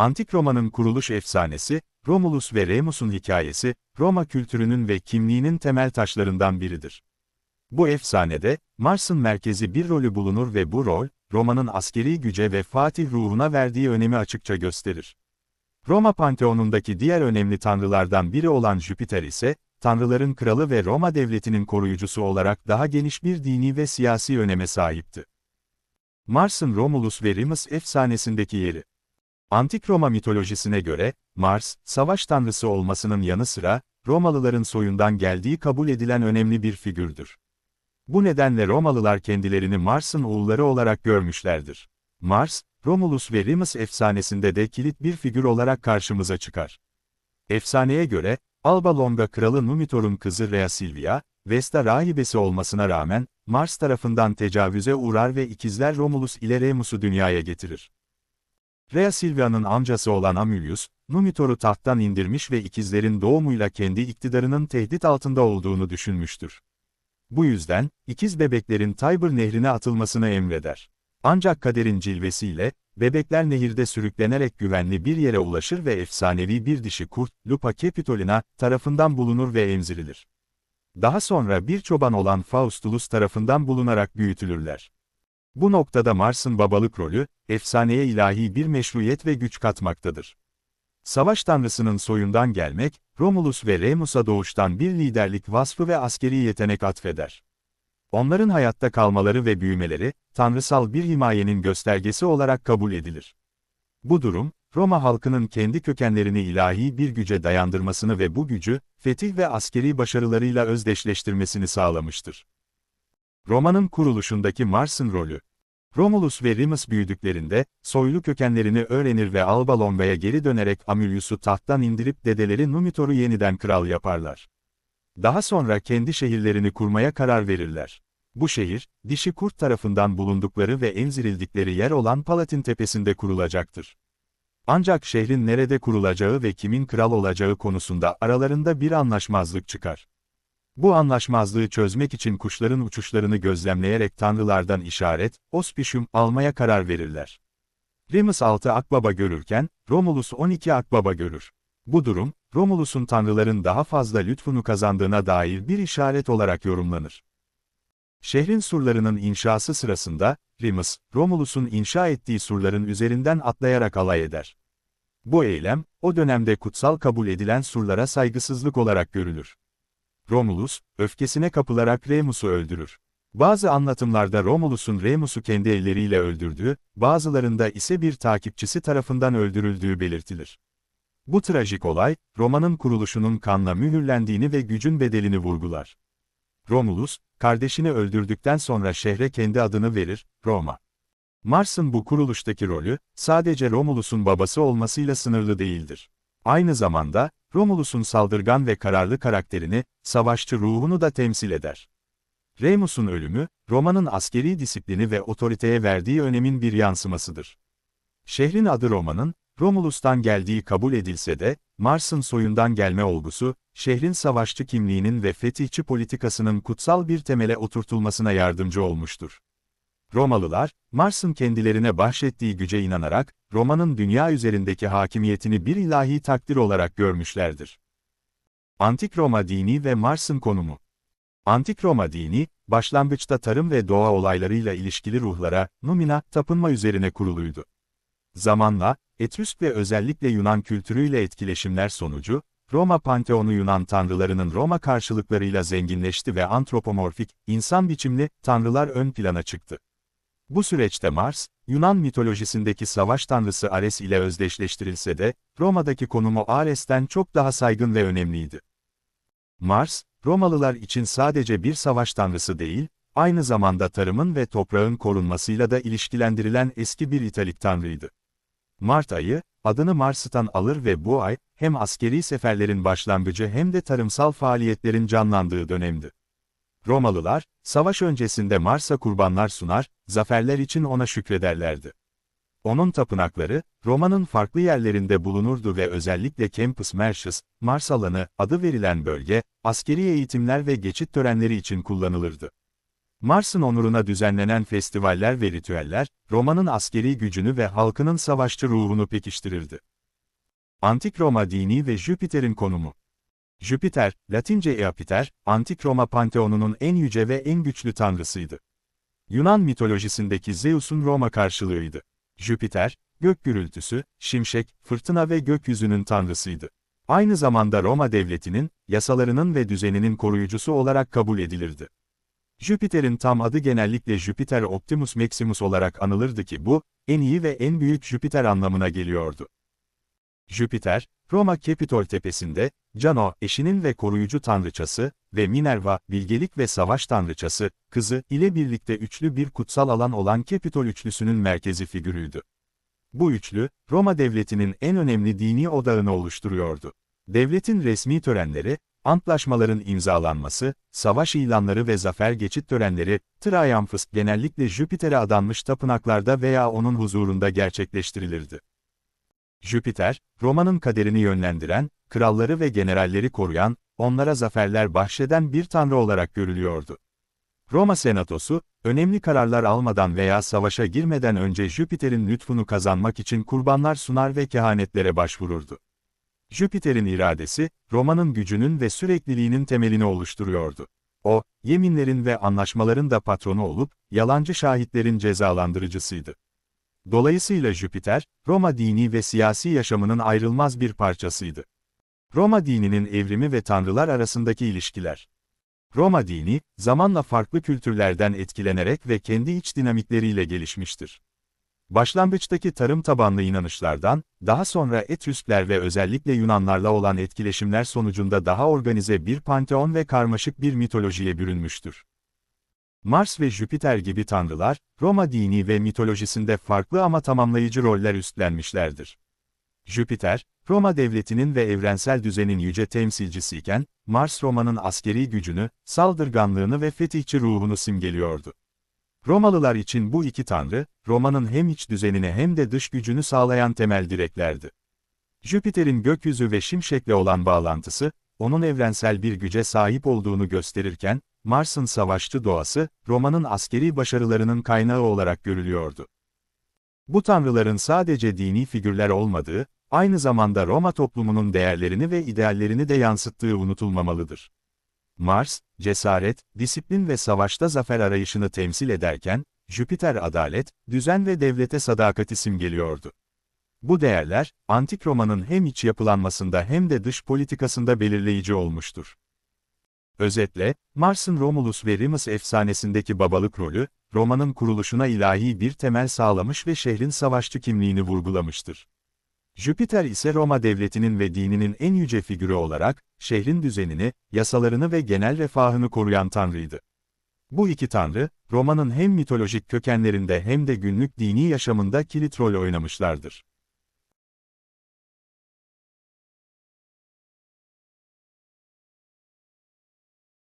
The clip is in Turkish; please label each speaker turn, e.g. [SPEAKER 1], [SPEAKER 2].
[SPEAKER 1] Antik Roma'nın kuruluş efsanesi, Romulus ve Remus'un hikayesi, Roma kültürünün ve kimliğinin temel taşlarından biridir. Bu efsanede, Mars'ın merkezi bir rolü bulunur ve bu rol, Roma'nın askeri güce ve fatih ruhuna verdiği önemi açıkça gösterir. Roma Panteonundaki diğer önemli tanrılardan biri olan Jüpiter ise, tanrıların kralı ve Roma devletinin koruyucusu olarak daha geniş bir dini ve siyasi öneme sahipti. Mars'ın Romulus ve Remus efsanesindeki yeri. Antik Roma mitolojisine göre, Mars, savaş tanrısı olmasının yanı sıra, Romalıların soyundan geldiği kabul edilen önemli bir figürdür. Bu nedenle Romalılar kendilerini Mars'ın oğulları olarak görmüşlerdir. Mars, Romulus ve Remus efsanesinde de kilit bir figür olarak karşımıza çıkar. Efsaneye göre, Alba Longa kralı Numitor'un kızı Rhea Silvia, Vesta rahibesi olmasına rağmen, Mars tarafından tecavüze uğrar ve ikizler Romulus ile Remus'u dünyaya getirir. Rhea Silvia'nın amcası olan Amulius, Numitor'u tahttan indirmiş ve ikizlerin doğumuyla kendi iktidarının tehdit altında olduğunu düşünmüştür. Bu yüzden, ikiz bebeklerin Tiber nehrine atılmasını emreder. Ancak kaderin cilvesiyle, bebekler nehirde sürüklenerek güvenli bir yere ulaşır ve efsanevi bir dişi kurt, Lupa Capitolina, tarafından bulunur ve emzirilir. Daha sonra bir çoban olan Faustulus tarafından bulunarak büyütülürler. Bu noktada Mars'ın babalık rolü, efsaneye ilahi bir meşruiyet ve güç katmaktadır. Savaş tanrısının soyundan gelmek, Romulus ve Remus'a doğuştan bir liderlik vasfı ve askeri yetenek atfeder. Onların hayatta kalmaları ve büyümeleri, tanrısal bir himayenin göstergesi olarak kabul edilir. Bu durum, Roma halkının kendi kökenlerini ilahi bir güce dayandırmasını ve bu gücü, fetih ve askeri başarılarıyla özdeşleştirmesini sağlamıştır. Roma'nın kuruluşundaki Mars'ın rolü Romulus ve Remus büyüdüklerinde, soylu kökenlerini öğrenir ve Alba Longa'ya geri dönerek Amulius'u tahttan indirip dedeleri Numitor'u yeniden kral yaparlar. Daha sonra kendi şehirlerini kurmaya karar verirler. Bu şehir, dişi kurt tarafından bulundukları ve emzirildikleri yer olan Palatin Tepesi'nde kurulacaktır. Ancak şehrin nerede kurulacağı ve kimin kral olacağı konusunda aralarında bir anlaşmazlık çıkar. Bu anlaşmazlığı çözmek için kuşların uçuşlarını gözlemleyerek tanrılardan işaret, ospişum almaya karar verirler. Remus 6 akbaba görürken, Romulus 12 akbaba görür. Bu durum, Romulus'un tanrıların daha fazla lütfunu kazandığına dair bir işaret olarak yorumlanır. Şehrin surlarının inşası sırasında, Remus, Romulus'un inşa ettiği surların üzerinden atlayarak alay eder. Bu eylem, o dönemde kutsal kabul edilen surlara saygısızlık olarak görülür. Romulus, öfkesine kapılarak Remus'u öldürür. Bazı anlatımlarda Romulus'un Remus'u kendi elleriyle öldürdüğü, bazılarında ise bir takipçisi tarafından öldürüldüğü belirtilir. Bu trajik olay, Roma'nın kuruluşunun kanla mühürlendiğini ve gücün bedelini vurgular. Romulus, kardeşini öldürdükten sonra şehre kendi adını verir, Roma. Mars'ın bu kuruluştaki rolü, sadece Romulus'un babası olmasıyla sınırlı değildir. Aynı zamanda, Romulus'un saldırgan ve kararlı karakterini, savaşçı ruhunu da temsil eder. Remus'un ölümü, Roma'nın askeri disiplini ve otoriteye verdiği önemin bir yansımasıdır. Şehrin adı Roma'nın, Romulus'tan geldiği kabul edilse de, Mars'ın soyundan gelme olgusu, şehrin savaşçı kimliğinin ve fetihçi politikasının kutsal bir temele oturtulmasına yardımcı olmuştur. Romalılar, Mars'ın kendilerine bahşettiği güce inanarak, Roma'nın dünya üzerindeki hakimiyetini bir ilahi takdir olarak görmüşlerdir. Antik Roma dini ve Mars'ın konumu Antik Roma dini, başlangıçta tarım ve doğa olaylarıyla ilişkili ruhlara, numina, tapınma üzerine kuruluydu. Zamanla, Etrüsk ve özellikle Yunan kültürüyle etkileşimler sonucu, Roma Panteonu Yunan tanrılarının Roma karşılıklarıyla zenginleşti ve antropomorfik, insan biçimli, tanrılar ön plana çıktı. Bu süreçte Mars, Yunan mitolojisindeki savaş tanrısı Ares ile özdeşleştirilse de, Roma'daki konumu Ares'ten çok daha saygın ve önemliydi. Mars, Romalılar için sadece bir savaş tanrısı değil, aynı zamanda tarımın ve toprağın korunmasıyla da ilişkilendirilen eski bir İtalik tanrıydı. Mart ayı, adını Mars'tan alır ve bu ay, hem askeri seferlerin başlangıcı hem de tarımsal faaliyetlerin canlandığı dönemdi. Romalılar, savaş öncesinde Mars'a kurbanlar sunar, zaferler için ona şükrederlerdi. Onun tapınakları, Roma'nın farklı yerlerinde bulunurdu ve özellikle Campus Martius, Mars alanı, adı verilen bölge, askeri eğitimler ve geçit törenleri için kullanılırdı. Mars'ın onuruna düzenlenen festivaller ve ritüeller, Roma'nın askeri gücünü ve halkının savaşçı ruhunu pekiştirirdi. Antik Roma dini ve Jüpiter'in konumu Jüpiter, Latince Eapiter, Antik Roma Panteonu'nun en yüce ve en güçlü tanrısıydı. Yunan mitolojisindeki Zeus'un Roma karşılığıydı. Jüpiter, gök gürültüsü, şimşek, fırtına ve gökyüzünün tanrısıydı. Aynı zamanda Roma devletinin, yasalarının ve düzeninin koruyucusu olarak kabul edilirdi. Jüpiter'in tam adı genellikle Jupiter Optimus Maximus olarak anılırdı ki bu, en iyi ve en büyük Jüpiter anlamına geliyordu. Jüpiter, Roma Capitol tepesinde, Jano, eşinin ve koruyucu tanrıçası ve Minerva, bilgelik ve savaş tanrıçası, kızı ile birlikte üçlü bir kutsal alan olan Capitol üçlüsünün merkezi figürüydü. Bu üçlü, Roma devletinin en önemli dini odağını oluşturuyordu. Devletin resmi törenleri, antlaşmaların imzalanması, savaş ilanları ve zafer geçit törenleri, Triumphs genellikle Jüpiter'e adanmış tapınaklarda veya onun huzurunda gerçekleştirilirdi. Jüpiter, Roma'nın kaderini yönlendiren, kralları ve generalleri koruyan, onlara zaferler bahşeden bir tanrı olarak görülüyordu. Roma Senatosu, önemli kararlar almadan veya savaşa girmeden önce Jüpiter'in lütfunu kazanmak için kurbanlar sunar ve kehanetlere başvururdu. Jüpiter'in iradesi, Roma'nın gücünün ve sürekliliğinin temelini oluşturuyordu. O, yeminlerin ve anlaşmaların da patronu olup, yalancı şahitlerin cezalandırıcısıydı. Dolayısıyla Jüpiter, Roma dini ve siyasi yaşamının ayrılmaz bir parçasıydı. Roma dininin evrimi ve tanrılar arasındaki ilişkiler. Roma dini, zamanla farklı kültürlerden etkilenerek ve kendi iç dinamikleriyle gelişmiştir. Başlangıçtaki tarım tabanlı inanışlardan, daha sonra Etrüskler ve özellikle Yunanlarla olan etkileşimler sonucunda daha organize bir panteon ve karmaşık bir mitolojiye bürünmüştür. Mars ve Jüpiter gibi tanrılar, Roma dini ve mitolojisinde farklı ama tamamlayıcı roller üstlenmişlerdir. Jüpiter, Roma devletinin ve evrensel düzenin yüce temsilcisiyken, Mars Roma'nın askeri gücünü, saldırganlığını ve fetihçi ruhunu simgeliyordu. Romalılar için bu iki tanrı, Roma'nın hem iç düzenini hem de dış gücünü sağlayan temel direklerdi. Jüpiter'in gökyüzü ve şimşekle olan bağlantısı, onun evrensel bir güce sahip olduğunu gösterirken, Mars'ın savaşçı doğası, Roma'nın askeri başarılarının kaynağı olarak görülüyordu. Bu tanrıların sadece dini figürler olmadığı, aynı zamanda Roma toplumunun değerlerini ve ideallerini de yansıttığı unutulmamalıdır. Mars, cesaret, disiplin ve savaşta zafer arayışını temsil ederken, Jüpiter adalet, düzen ve devlete sadakati simgeliyordu. Bu değerler, Antik Roma'nın hem iç yapılanmasında hem de dış politikasında belirleyici olmuştur. Özetle, Mars'ın Romulus ve Remus efsanesindeki babalık rolü, Roma'nın kuruluşuna ilahi bir temel sağlamış ve şehrin savaşçı kimliğini vurgulamıştır. Jüpiter ise Roma devletinin ve dininin en yüce figürü olarak, şehrin düzenini, yasalarını ve genel refahını koruyan tanrıydı. Bu iki tanrı, Roma'nın hem mitolojik kökenlerinde hem de günlük dini yaşamında kilit rol oynamışlardır.